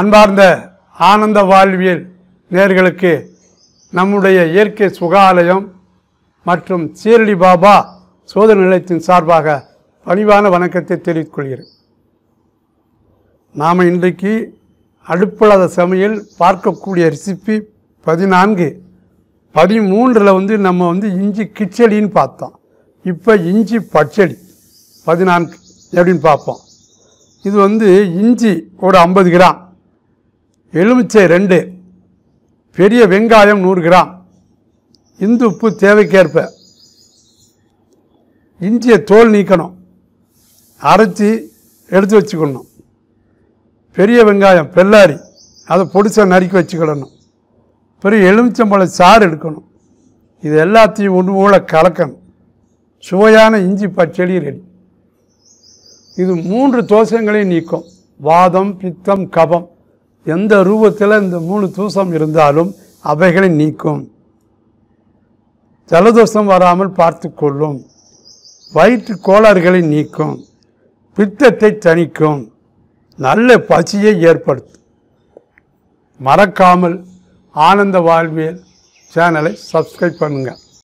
அன்பார்ந்த ஆனந்த வாழ்வியல் நேர்களுக்கு நம்முடைய இயற்கை சுகாலயம் மற்றும் சீரடி பாபா சோதனை நிலையத்தின் சார்பாக பணிவான வணக்கத்தை தெரிவித்துக்கொள்கிறேன் நாம் இன்றைக்கு அடுப்பலாத சமையல் பார்க்கக்கூடிய ரெசிபி பதினான்கு. பதிமூன்றில் வந்து நம்ம வந்து இஞ்சி கிச்சடின்னு பார்த்தோம். இப்போ இஞ்சி பச்சடி பதினான்கு எப்படின்னு பார்ப்போம். இது வந்து இஞ்சி ஒரு ஐம்பது கிராம். எலுமிச்சை ரெண்டு பெரிய வெங்காயம் நூறு கிராம். இந்து உப்பு தேவைக்கேற்ப. இஞ்சியை தோல் நீக்கணும். அரைச்சி எடுத்து வச்சுக்கணும். பெரிய வெங்காயம் பெல்லாரி அதை பொடிசாக நறுக்கி வச்சுக்கிடணும். பெரிய எலுமிச்சம்பழம் சாறு எடுக்கணும். இது எல்லாத்தையும் ஒன்று போல கலக்கணும். சுவையான இஞ்சி பச்சடி ரெடி. இது மூன்று தோஷங்களையும் நீக்கும். வாதம் பித்தம் கபம். எந்த ரூபத்தில் இந்த மூணு தூசம் இருந்தாலும் அவைகளை நீக்கும். ஜலதோஷம் வராமல் பார்த்து கொள்ளும் வயிற்று கோளாறுகளை நீக்கும். பித்தத்தை தணிக்கும். நல்ல பசியை ஏற்படுத்தும். மறக்காமல் ஆனந்த வாழ்வியல் சேனலை சப்ஸ்கிரைப் பண்ணுங்கள்